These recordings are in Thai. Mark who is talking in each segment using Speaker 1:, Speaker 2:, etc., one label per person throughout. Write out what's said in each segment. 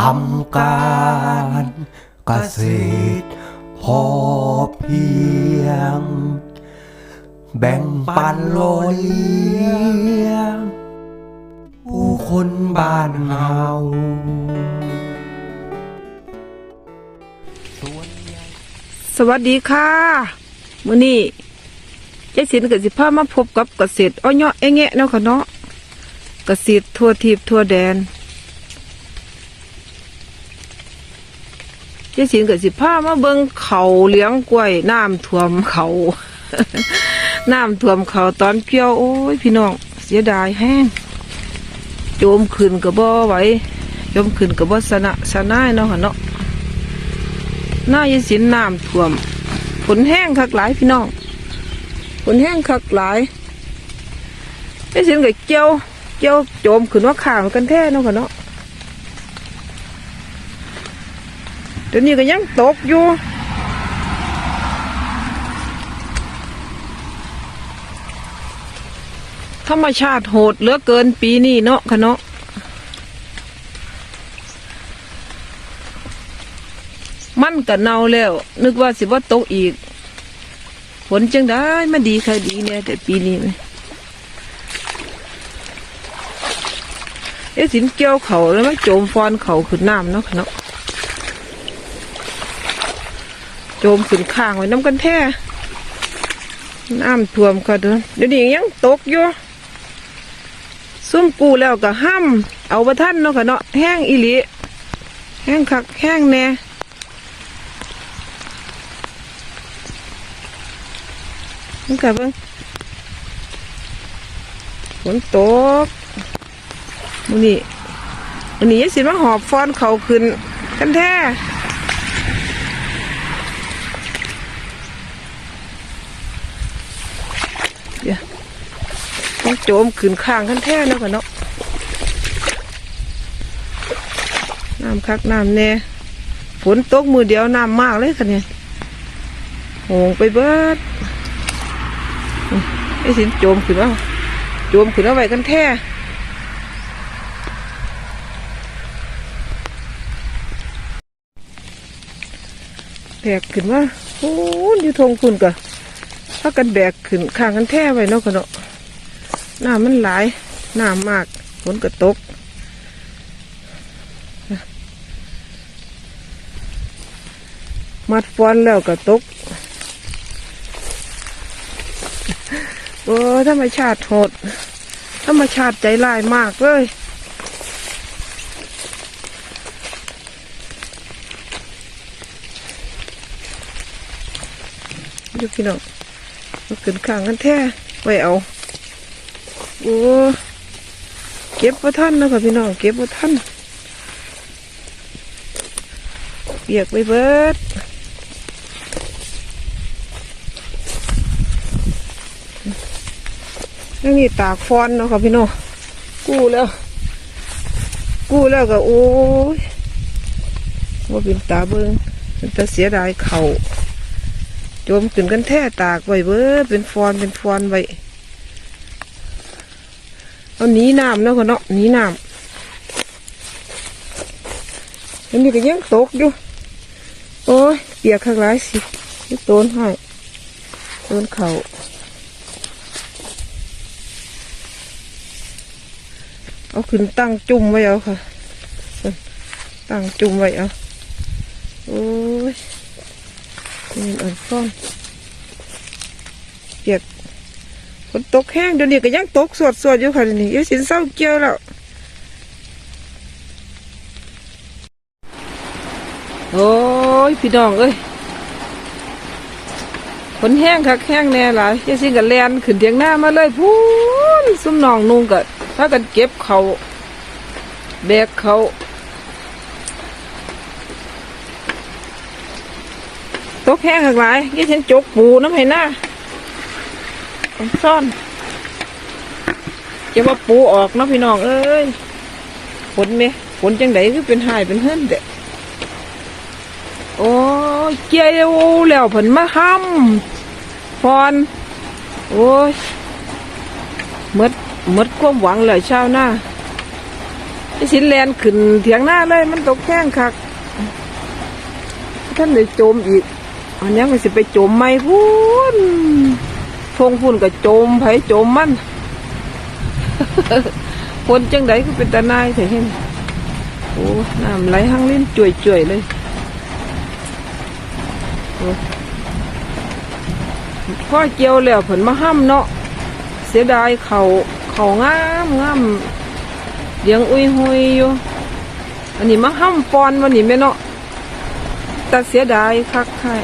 Speaker 1: ทำการเกษตรพอเพียง แบ่งปันโลยเลี้ยงผู้คนบ้านเฮา
Speaker 2: สวัสดีค่ะมื้อนี้ยายสินกับสิพามาพบกับเกษตรอ้อยเนาะเอแงะเนาะค่ะเนาะเกษตรทั่วทิพย์ทั่วแดน ยายสินกับสิพามาเบิ่งเขาเลี้ยงกล้วยน้ำท่วมเขา น้ำท่วมเขาตอนเพียวโอ้ยพี่น้องเสียดายแห้งโจมขึ้นกับบ่ไหวโจมขึ้นกับบ่สนะสนายเนาะค่ะเนาะหน้ายายสินน้ำท่วมฝนแห้งคักหลายพี่น้องฝนแห้งคักหลายยายสินกับเจียวเจียวโจมขึ้นว่าข่าวกันแท้เนาะค่ะเนาะ เดี๋ยวนี้ก็ยังตกอยู่ธรรมชาติโหดเหลือเกินปีนี้เนาะคะเนาะมันก็เน่าแล้ว นึกว่าสิว่าตกอีก ผลจังได้มาดีใค่ะดีเนี่ยแต่ปีนี้ไหมเอะสินเกี่ยวเขาแล้วมันโจมฟอนเขาขึ้นน้ำเนาะคะเนาะโจมขึ้นข้างไว้น้ำกันแท้น้ำท่วมค่ะเด้อเดี๋ยวนี้ยังตกอยู่ซุ่มกูแล้วก็ห้ามเอาประทันเนาะค่ะเนาะแห้งอีหลีแห้งคักแห้งแน่นี่กับเบิ่งฝนตกมื้อนี้มื้อนี้ยายสิมาหอบฟอนเขาขึ้นกันแท้เดี๋ยว ต้องโจมขึ้นข้างกันแท้เนาะกันเนาะน้ำคักน้ำแน่ฝนตกมือเดียวน้ำมากเลยค่ะเนี่ยหงไปเบิดไอ้สินโจมขึ้นว่าโจมขึ้นเอาไว้กันแท้แบกขึ้นว่าโอ้ยอยู่ทงคุณกะถ้ากันแบกขึ้นข้างกันแท้ไว้เนาะกันเนาะ น้ำมันหลายน้ำมากฝนก็ตกมัดฟอนแล้วก็ตกโอ้ธรรมชาติโหดธรรมชาติใจร้ายมากเลยดูพี่น้องมาขึ้นข้างกันแท้ไว้เอา โอ้เก็บว่าท่านนะคะพี่น้องเก็บว่าท่านเปียกไปเบิดนี่นี่ตากฟอนเนาะค่ะพี่น้องกู้แล้ว กู้แล้วก็โอ้ยว่าเป็นตาเบิงมันจะเสียดายเขา่าโจมขึ้นกันแท้ตากไว้เบ้อเป็นฟอนเป็นฟอนไว้ เอาหนีน้ำเนาะค่ะเนาะหนีน้ำอันนี้ก็ยังตกอยู่ โอ้ยเปียกข้างหลายสินี่โตนให้โตนเข่าเอาขึ้นตั้งจุ่มไว้เอาค่ะ ตั้งจุ่มไว้เอา โอ้ยนี่อ่อนฟ้อนเปียก ฝนตกแห้งเดี๋ยวนี้ก็ยังตกสวดสวดๆอยู่ค่ะเดี๋ยวนี้ยายสินเศร้าเกี่ยวแล้วโอ้ยพี่น้องเอ้ยฝนแห้งคักแห้งแน่หลายยายสินกับแลนขึ้นเทียงหน้ามาเลยพูนซุ่มน้องนุ่งกับถ้ากันเก็บเขาแบกเขาตกแห้งคักหลายยายสินจกปูน้ำให้หน้า ผมซ่อนจะว่าปูออกนะพี่น้องเอ้ยฝนไหมฝนจังไดคือเป็นหายเป็นเฮิ่นเด็โอ้เกี่ยวแล้วผลมาห้ำฟอนโอ้ยหมดหมดความหวังเลยชาวหน้าไอสินแลนขึ้นเถียงหน้าเลยมันตกแข้งคัก ท่านเลยโจมอีก อันนี้มันสิไปโจมไม่พูน ทงพูนกับโจมไผโจมมันคนจังไดก็เป็นตาหนายเถอะเห็นโอ้น้ำไหลหังลิ้นจ่วยเลยโอ้พ่อเจียวแล้วผลมาห้ามเนาะเสียดายเขาเขางามงามเลี้ยงอุ้ยหุยอยู่อันนี้มาห้ามปอนวันนี้แม่เนาะแต่เสียดายคักไข่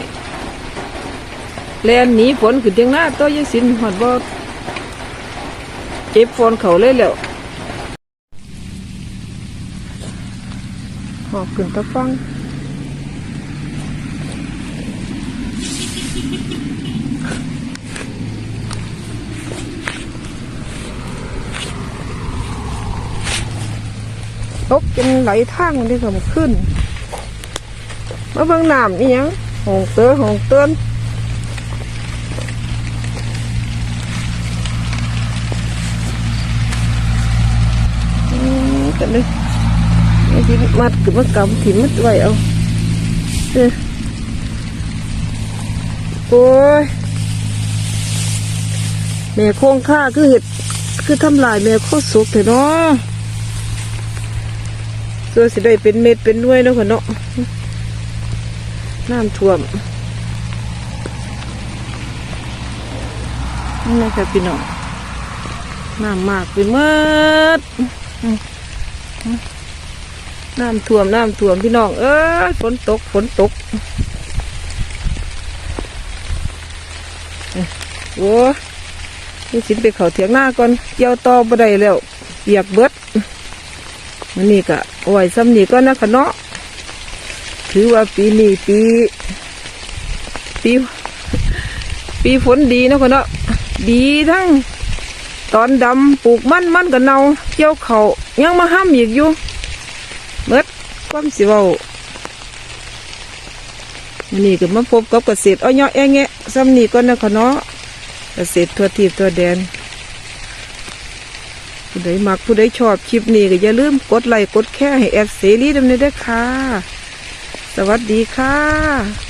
Speaker 2: แลนหนีฝนขึ้นเทียงหน้าตัวยายสินหอดบ่เจ็บฝนเขาเลยแล้วหอบขึ้นตะฟังตกจนไหลทางมันได้ก็มขึ้นมาเบิ่งน้ำนี่ยังหงเตือหงเตือน ที่มัดกับมากำถิ่มัดไว้เอาเออโอ้ยแม่โคงค่าคือเห็ดคือทำลายแม่โคตรสุกเถอะเนาะตัวสิได้เป็นเม็ดเป็นหน่วยเนาะค่ะเนาะน้ำท่วมนี่นะคะพี่น้องน้ำมากไปเมื่ด น้ำท่วมน้ำท่วมพี่น้อง เอ้ยฝนตกฝนตกโอ้ยนี่สินไปเขาเถียงหน้าก่อนเกี่ยวต่อบ่ได้แล้วเปียกเบิดมันนี่ก็โอ้ยซ้ำนี่ก็นะคะเนาะถือว่าปีนี้ปีปีปีฝนดีนะคะเนาะดีทั้งตอนดำปลูกมันมันก็เนาเกี่ยวเขายังมาห้ามอีกอยู่ เบิดความสิเว้าวันนี้ก็มาพบกับเกษตรอ้อยเนาะแองแงะซ้ำนี่ก็นะคะเนาะเกษตรทั่วทีบทั่วแดนผู้ใดมักผู้ใดชอบคลิปนี้ก็อย่าลืมกดไลค์กดแค่ให้แอปเสรีดำเนินด้วยค่ะ สวัสดีค่ะ